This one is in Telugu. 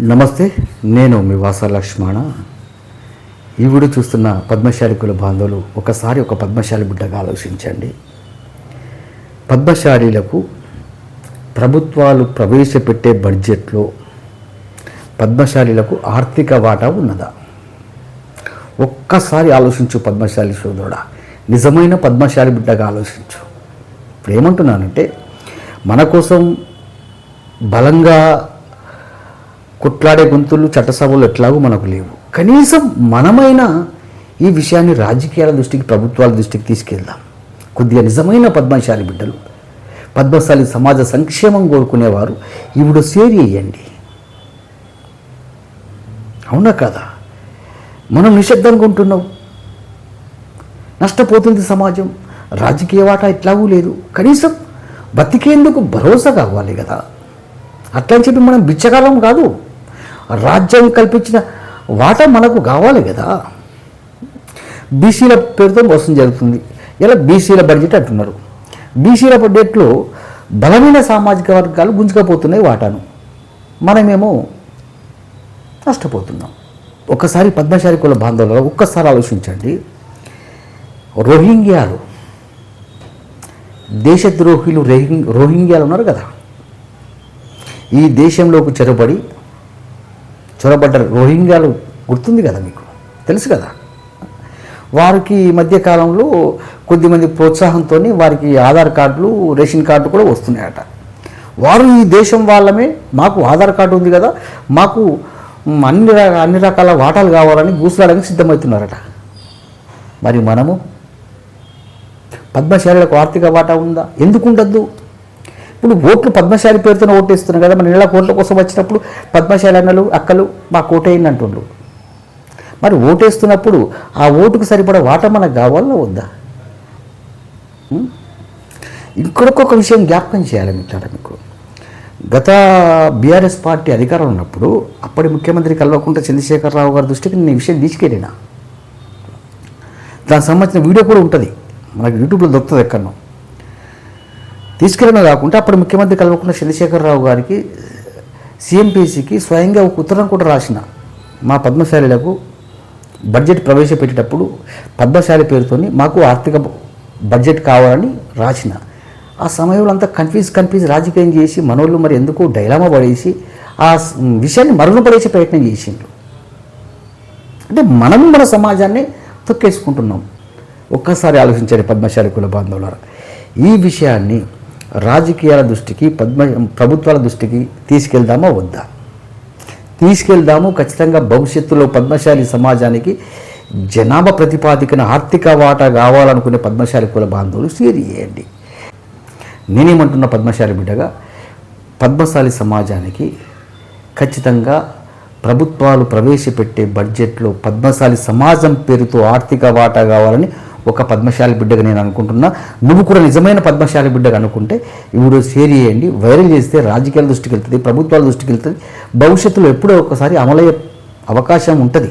నమస్తే నేను మీ వాస లక్ష్మణ. ఈ వీడియో చూస్తున్న పద్మశాలి కుల బాంధవులు ఒకసారి ఒక పద్మశాలి బిడ్డగా ఆలోచించండి. పద్మశాలీలకు ప్రభుత్వాలు ప్రవేశపెట్టే బడ్జెట్లో పద్మశాలీలకు ఆర్థిక వాటా ఉన్నదా? ఒక్కసారి ఆలోచించు పద్మశాలి సోదరుడా. నిజమైన పద్మశాలి బిడ్డగా ఆలోచించు. ఇప్పుడు ఏమంటున్నానంటే మన కోసం బలంగా కొట్లాడే గొంతులు చట్టసభలు ఎట్లాగూ మనకు లేవు. కనీసం మనమైనా ఈ విషయాన్ని రాజకీయాల దృష్టికి ప్రభుత్వాల దృష్టికి తీసుకెళ్దాం. కొద్దిగా నిజమైన పద్మశాలి బిడ్డలు పద్మశాలి సమాజ సంక్షేమం కోరుకునేవారు ఇప్పుడు షేర్ చేయండి అవునా కదా? మనం నిశ్శబ్దంగా ఉంటున్నాం. నష్టపోతుంది సమాజం. రాజకీయ వాటా ఎట్లాగూ లేదు. కనీసం బతికేందుకు భరోసా కావాలి కదా. అట్లని చెప్పి మనం బిచ్చకాలం కాదు. రాజ్యం కల్పించిన వాటా మనకు కావాలి కదా. బీసీల పేరుతో మోసం జరుగుతుంది. ఇలా బీసీల బడ్జెట్ అంటున్నారు. బీసీల బడ్జెట్లో బలమైన సామాజిక వర్గాలు గుంజుకపోతున్నాయి వాటాను. మనమేమో నష్టపోతున్నాం. ఒక్కసారి పద్మశాలి కుల బాంధవులలో ఒక్కసారి ఆలోచించండి. రోహింగ్యాలు. దేశద్రోహులు రోహింగ్యాలు ఉన్నారు కదా. ఈ దేశంలోకి చొరబడి చొరబడ్డారు రోహింగ్యాలు గుర్తుంది కదా మీకు? తెలుసు కదా? వారికి ఈ మధ్య కాలంలో కొద్దిమంది ప్రోత్సాహంతో వారికి ఆధార్ కార్డులు రేషన్ కార్డు కూడా వస్తున్నాయట. వారు ఈ దేశం వాళ్ళమే మాకు ఆధార్ కార్డు ఉంది కదా మాకు అన్ని అన్ని రకాల వాటాలు కావాలని గూసులాడడానికి సిద్ధమవుతున్నారట. మరి మనము? పద్మశాలకు ఆర్థిక వాటా ఉందా? ఎందుకు ఉండద్దు? ఇప్పుడు ఓట్లు పద్మశాలి పేరుతో ఓటేస్తున్నారు కదా మన ఇళ్ళ ఓట్ల కోసం వచ్చినప్పుడు పద్మశాలి అన్నలు అక్కలు మా కోటేయండి అంటుండ్రు మరి ఓటేస్తున్నప్పుడు ఆ ఓటుకు సరిపడా వాటా మనకు కావాలా వద్దా? ఇంకొక విషయం జ్ఞాపకం చేయాలి మిత్రులారా మీకు. గత బీఆర్ఎస్ పార్టీ అధికారం ఉన్నప్పుడు అప్పటి ముఖ్యమంత్రి కల్వకుంట్ల చంద్రశేఖరరావు గారి దృష్టికి నేను ఈ విషయం తీసుకెళ్ళినా. దానికి సంబంధించిన వీడియో కూడా ఉంటుంది. మనకు యూట్యూబ్లో దొరుకుతుంది ఎక్కడో తీసుకెళ్ళడమే కాకుండా అప్పుడు ముఖ్యమంత్రి కల్వకుంట్ల చంద్రశేఖరరావు గారికి సిఎంపీసీకి స్వయంగా ఒక ఉత్తరం కూడా రాసిన మా పద్మశాలిలకు బడ్జెట్ ప్రవేశపెట్టేటప్పుడు పద్మశాలి పేరుతోని మాకు ఆర్థిక బడ్జెట్ కావాలని రాసిన. ఆ సమయంలో అంతా కన్ఫ్యూజ్ కన్ఫ్యూజ్ రాజకీయం చేసి మనోళ్ళు మరి ఎందుకు డైలామా పడేసి ఆ విషయాన్ని మరుగున పడేసే ప్రయత్నం చేసిండ్రు. అంటే మనం మన సమాజాన్ని తొక్కేసుకుంటున్నాం. ఒక్కసారి ఆలోచించారు పద్మశాలి కుల బాంధవులారా. ఈ విషయాన్ని రాజకీయాల దృష్టికి పద్మ ప్రభుత్వాల దృష్టికి తీసుకెళ్దామా వద్దా? తీసుకెళ్దాము ఖచ్చితంగా భవిష్యత్తులో పద్మశాలి సమాజానికి జనాభా ప్రతిపాదికన ఆర్థిక వాటా కావాలనుకునే పద్మశాలి కుల బాంధవులు షేర్ చేయండి నేనేమంటున్న పద్మశాలి బిడ్డగా పద్మశాలి సమాజానికి ఖచ్చితంగా ప్రభుత్వాలు ప్రవేశపెట్టే బడ్జెట్లో పద్మశాలి సమాజం పేరుతో ఆర్థిక వాటా కావాలని ఒక పద్మశాలి బిడ్డగా నేను అనుకుంటున్నా. నువ్వు కూడా నిజమైన పద్మశాలి బిడ్డగా అనుకుంటే ఈ వీడియో షేర్ చేయండి. వైరల్ చేస్తే రాజకీయాల దృష్టికి వెళ్తుంది ప్రభుత్వాల దృష్టికి వెళ్తుంది భవిష్యత్తులో ఎప్పుడో ఒకసారి అమలయ్యే అవకాశం ఉంటుంది.